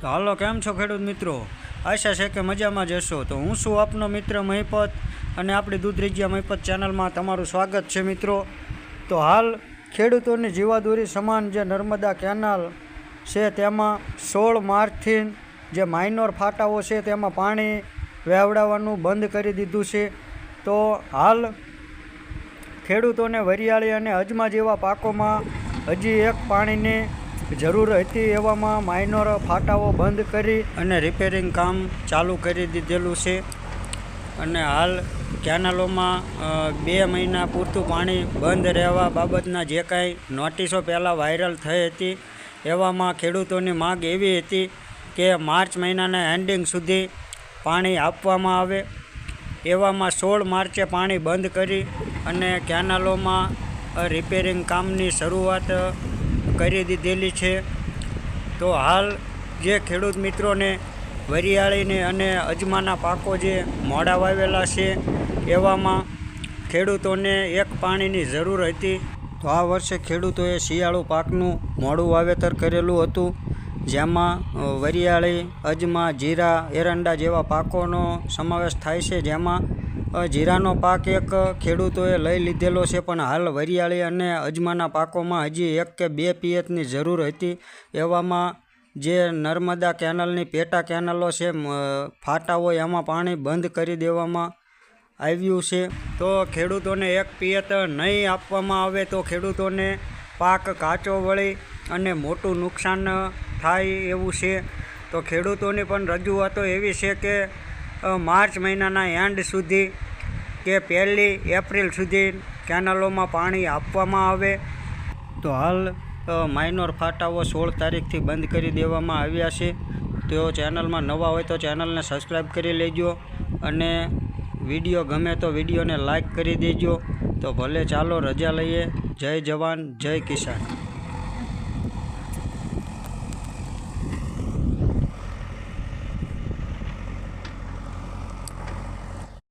તો હાલો, કેમ છો ખેડૂત મિત્રો? આશા છે કે મજામાં જશો તો હું છું આપનો મિત્ર મહિપત અને આપણી દૂધરીજિયા મહિપત ચેનલમાં તમારું સ્વાગત છે મિત્રો. તો હાલ ખેડૂતોની જીવાદોરી સમાન જે નર્મદા કેનાલ છે, તેમાં સોળ માર્ચથી જે માઇનોર ફાટાઓ છે, તેમાં પાણી વહેવડાવવાનું બંધ કરી દીધું છે. તો હાલ ખેડૂતોને વરિયાળી અને અજમા જેવા પાકોમાં હજી એક પાણીની જરૂર હતી એવામાં માઇનોર ફાટાઓ બંધ કરી અને રિપેરિંગ કામ ચાલુ કરી દીધેલું છે. અને હાલ કેનાલોમાં બે મહિના પૂરતું પાણી બંધ રહેવા બાબતના જે કાંઈ નોટિસો પહેલાં વાયરલ થઈ હતી, એવામાં ખેડૂતોની માગ એવી હતી કે માર્ચ મહિનાના એન્ડિંગ સુધી પાણી આપવામાં આવે. એવામાં સોળ માર્ચે પાણી બંધ કરી અને કેનાલોમાં રિપેરિંગ કામની શરૂઆત કરી દીધેલી છે. તો હાલ જે ખેડૂત મિત્રોને વરિયાળીને અને અજમાના પાકો જે મોડા વાવેલા છે, એવામાં ખેડૂતોને એક પાણીની જરૂર હતી. તો આ વર્ષે ખેડૂતોએ શિયાળુ પાકનું મોડું વાવેતર કરેલું હતું. જેમાં વરિયાળી, અજમા, જીરા, એરંડા જેવા પાકોનો સમાવેશ થાય છે. જેમાં જીરાનો પાક એક ખેડૂતોએ લઈ લીધેલો છે, પણ હાલ વરિયાળી અને અજમાના પાકોમાં હજી એક કે બે પિયતની જરૂર હતી. એવામાં જે નર્મદા કેનાલની પેટા કેનાલો છે ફાટા હોય એમાં પાણી બંધ કરી દેવામાં આવ્યું છે. તો ખેડૂતોને એક પિયત નહીં આપવામાં આવે તો ખેડૂતોને પાક કાચો વળી અને મોટું નુકસાન થાય એવું છે. તો ખેડૂતોની પણ રજૂઆતો એવી છે કે માર્ચ મહિનાના એન્ડ સુધી કે પહેલી એપ્રિલ સુધી કેનાલોમાં પાણી આપવામાં આવે. તો હાલ માઇનોર ફાટાઓ સોળ તારીખથી બંધ કરી દેવામાં આવ્યા છે. તો ચેનલમાં નવા હોય તો ચેનલને સબસ્ક્રાઈબ કરી લેજો અને વીડિયો ગમે તો વિડીયોને લાઈક કરી દેજો. તો ભલે ચાલો રજા લઈએ. જય જવાન, જય કિસાન.